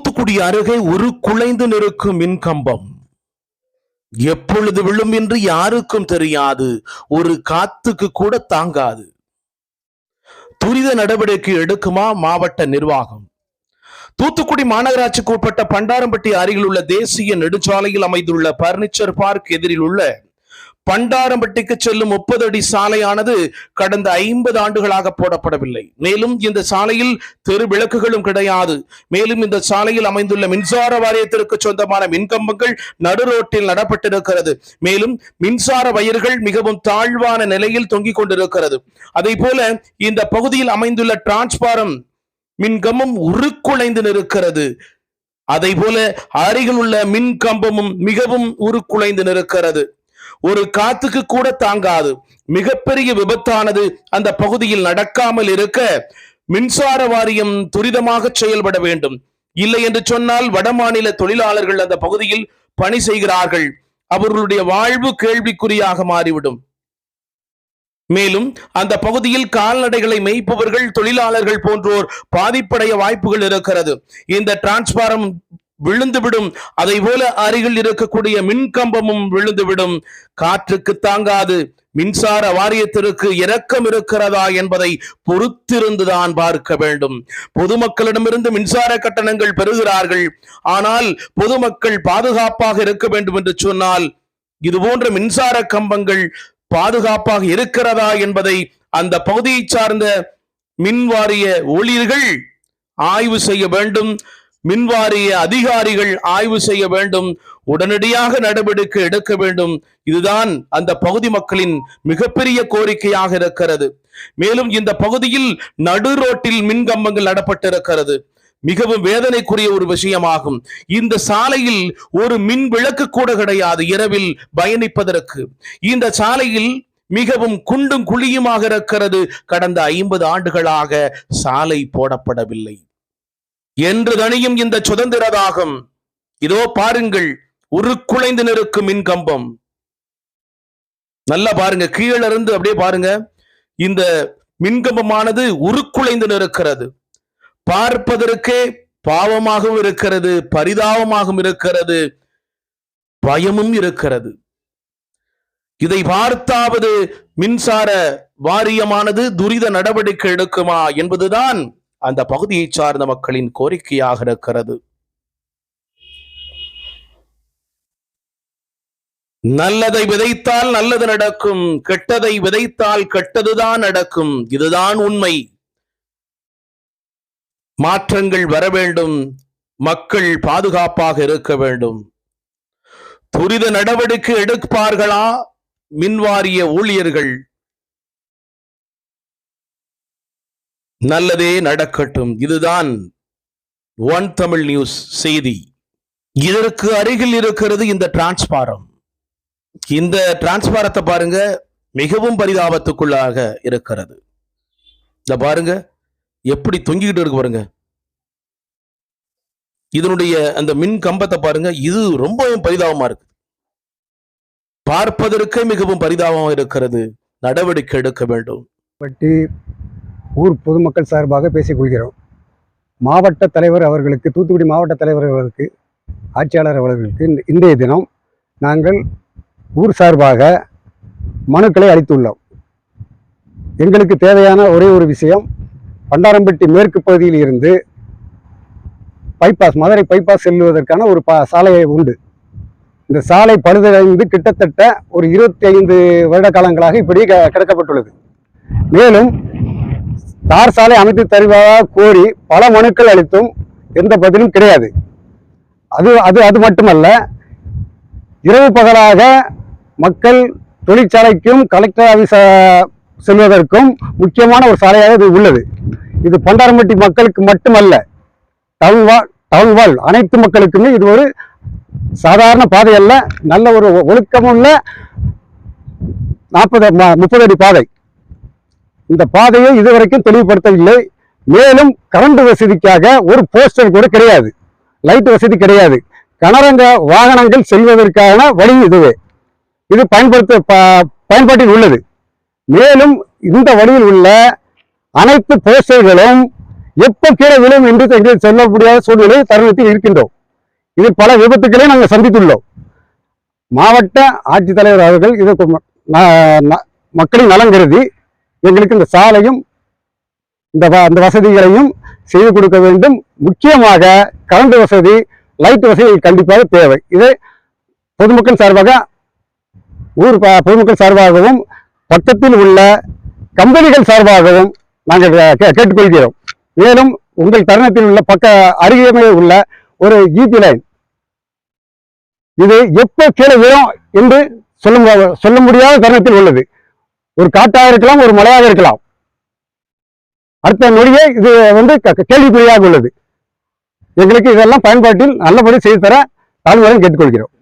தூத்துக்குடி அருகே ஒரு குலைந்து நிற்கும் மின்கம்பம். எப்பொழுது விழும் என்று யாருக்கும் தெரியாது ஒரு காத்துக்கு கூட தாங்காது. துரித நடவடிக்கை எடுக்குமா மாவட்ட நிர்வாகம். தூத்துக்குடி மாநகராட்சிக்கு உட்பட்ட பண்டாரம்பட்டி அருகில் உள்ள தேசிய நெடுஞ்சாலையில் அமைந்துள்ள பர்னிச்சர் பார்க் எதிரில் உள்ள பண்டாரம்பட்டிக்கு செல்லும் முப்பது அடி சாலையானது கடந்த ஐம்பது ஆண்டுகளாக போடப்படவில்லை. மேலும் இந்த சாலையில் தெரு விளக்குகளும் கிடையாது. மேலும் இந்த சாலையில் அமைந்துள்ள மின்சார வாரியத்திற்கு சொந்தமான மின்கம்பங்கள் நடு ரோட்டில் நடப்பட்டிருக்கிறது. மேலும் மின்சார வயர்கள் மிகவும் தாழ்வான நிலையில் தொங்கிக் கொண்டிருக்கிறது. அதே போல இந்த பகுதியில் அமைந்துள்ள டிரான்ஸ்பாரம் மின்கம்பம் உருக்குலைந்து நிற்கிறது. அதை போல அருகில் உள்ள மின் கம்பமும் மிகவும் உருக்குலைந்து நிற்கிறது. ஒரு காத்துக்கு கூட தாங்காது. மிகப்பெரிய விபத்தானது அந்த பகுதியில் நடக்காமல் இருக்க மின்சார வாரியம் துரிதமாக செயல்பட வேண்டும். இல்லை என்று சொன்னால் வடமாநில தொழிலாளர்கள் அந்த பகுதியில் பணி செய்கிறார்கள். அவர்களுடைய வாழ்வு கேள்விக்குறியாக மாறிவிடும். மேலும் அந்த பகுதியில் கால்நடைகளை மேய்ப்பவர்கள் தொழிலாளர்கள் போன்றோர் பாதிப்படைய வாய்ப்புகள் இருக்கிறது. இந்த டிரான்ஸ்பாரம் விழுந்துவிடும். அதை போல அருகில் இருக்கக்கூடிய மின்கம்பமும் விழுந்துவிடும். காற்றுக்கு தாங்காது. மின்சார வாரியத்திற்கு இரக்கம் இருக்கிறதா என்பதை பொறுத்திருந்துதான் பார்க்க வேண்டும். பொதுமக்களிடமிருந்து மின்சார கட்டணங்கள் பெறுகிறார்கள். ஆனால் பொதுமக்கள் பாதுகாப்பாக இருக்க வேண்டும் என்று சொன்னால் இது போன்ற மின்சார கம்பங்கள் பாதுகாப்பாக இருக்கிறதா என்பதை அந்த பகுதியை சார்ந்த மின்வாரிய ஊழியர்கள் ஆய்வு செய்ய வேண்டும். மின்வாரிய அதிகாரிகள் ஆய்வு செய்ய வேண்டும் உடனடியாக நடவடிக்கை எடுக்க வேண்டும். இதுதான் அந்த பகுதி மக்களின் மிகப்பெரிய கோரிக்கையாக இருக்கிறது. மேலும் இந்த பகுதியில் நடு ரோட்டில் மின்கம்பங்கள் நடப்பட்டிருக்கிறது. மிகவும் வேதனைக்குரிய ஒரு விஷயமாகும். இந்த சாலையில் ஒரு மின் விளக்கு கூட கிடையாது இரவில் பயணிப்பதற்கு. இந்த சாலையில் மிகவும் குண்டும் குழியுமாக இருக்கிறது. கடந்த ஐம்பது ஆண்டுகளாக சாலை போடப்படவில்லை. என்று தனியும் இந்த சுதந்திர தாகம் இதோ பாருங்கள் உருக்குலைந்து நிற்கும் மின்கம்பம். நல்லா பாருங்க கீழே இருந்து அப்படியே பாருங்க. இந்த மின்கம்பமானது உருக்குலைந்து நிற்கிறது. பார்ப்பதற்கே பாவமாகவும் இருக்கிறது பரிதாபமாகவும் இருக்கிறது பயமும் இருக்கிறது. இதை பார்த்தாவது மின்சார வாரியமானது துரித நடவடிக்கை எடுக்குமா என்பதுதான் அந்த பகுதியை சார்ந்த மக்களின் கோரிக்கையாக இருக்கிறது. நல்லதை விதைத்தால் நல்லது நடக்கும் கெட்டதை விதைத்தால் கெட்டதுதான் நடக்கும் இதுதான் உண்மை. மாற்றங்கள் வர வேண்டும் மக்கள் பாதுகாப்பாக இருக்க வேண்டும். துரித நடவடிக்கை எடுப்பார்களா? மின்வாரிய ஊழியர்கள் நல்லதே நடக்கட்டும். இதுதான் ஒன் தமிழ் நியூஸ் செய்தி. இதற்கு அருகில் இருக்கிறது இந்த டிரான்ஸ்பாரம் இந்த டிரான்ஸ்பாரத்தை பாருங்க மிகவும் பரிதாபத்துக்குள்ளாக இருக்கிறது. இந்த பாருங்க எப்படி தொங்கிக்கிட்டு இருக்கு பாருங்க. இதனுடைய அந்த மின் கம்பத்தை பாருங்க இது ரொம்பவும் பரிதாபமா இருக்கு. பார்ப்பதற்கே மிகவும் பரிதாபமாக இருக்கிறது. நடவடிக்கை எடுக்க வேண்டும். ஊர் பொதுமக்கள் சார்பாக பேசிக் கொள்கிறோம். மாவட்ட தலைவர் அவர்களுக்கு தூத்துக்குடி மாவட்ட தலைவர் அவர்களுக்கு ஆட்சியாளர் அவர்களுக்கு இன்றைய தினம் நாங்கள் ஊர் சார்பாக மனுக்களை அளித்துள்ளோம். எங்களுக்கு தேவையான ஒரே ஒரு விஷயம் பண்டாரம்பட்டி மேற்கு பகுதியில் இருந்து பைபாஸ் மதுரை பைபாஸ் செல்லுவதற்கான ஒரு பா சாலையை உண்டு. இந்த சாலை பழுதடைந்து கிட்டத்தட்ட ஒரு இருபத்தி ஐந்து வருட காலங்களாக இப்படி க- கிடக்கப்பட்டுள்ளது. மேலும் தார் சாலை அமைத்து தருவதாக கோரி பல மனுக்கள் அளித்தும் எந்த பதிலும் கிடையாது. அது அது அது மட்டுமல்ல இரவு பகலாக மக்கள் தொழிற்சாலைக்கும் கலெக்டர் ஆஃபீஸ் செல்வதற்கும் முக்கியமான ஒரு சாலையாக இது உள்ளது. இது பண்டாரம்பட்டி மக்களுக்கு மட்டுமல்ல டவுன் வால் டவுன் வால் அனைத்து மக்களுக்குமே இது ஒரு சாதாரண பாதை அல்ல நல்ல ஒரு ஒழுக்கமுள்ள நாற்பது முப்பது அடி பாதை. இந்த பாதையை இதுவரைக்கும் தெளிவுபடுத்தவில்லை. மேலும் கரண்ட் வசதிக்காக ஒரு போஸ்டர் கூட கிடையாது. லைட் வசதி கிடையாது. கனரங்க வாகனங்கள் செல்வதற்கான வழி இதுவே. இது பயன்படுத்த ப- பயன்பாட்டில் உள்ளது. மேலும் இந்த வழியில் உள்ள அனைத்து போஸ்டர்களும் எப்போ கீழே விழும் என்று எங்களுக்கு சொல்ல முடியாத சூழ்நிலை தருணத்தில் இருக்கின்றோம். இது பல விபத்துக்களை நாங்கள் சந்தித்துள்ளோம். மாவட்ட ஆட்சித்தலைவர் அவர்கள் இதற்கு மக்களின் நலன் கருதி எங்களுக்கு இந்த சாலையும் இந்த வ- அந்த வசதிகளையும் செய்து கொடுக்க வேண்டும். முக்கியமாக கரண்ட் வசதி லைட் வசதி கண்டிப்பாக தேவை. இதை பொதுமக்கள் சார்பாக ஊர் பொதுமக்கள் சார்பாகவும் பக்கத்தில் உள்ள கம்பெனிகள் சார்பாகவும் நாங்கள் கே- கேட்டுக்கொள்கிறோம். மேலும் உங்கள் தருணத்தில் உள்ள பக்க அருகே உள்ள ஒரு ஈபி லைன் இது எப்போ கீழே விழும் என்று சொல்ல சொல்ல முடியாத தருணத்தில் உள்ளது. ஒரு காட்டாக இருக்கலாம் ஒரு மலையாக இருக்கலாம். அடுத்த நொடியே இது வந்து க- க- கேள்விக்குறியாக உள்ளது. எங்களுக்கு இதெல்லாம் பயன்பாட்டில் நல்லபடி செய்து தர தாழ்வுடன் கேட்டுக்கொள்கிறோம்.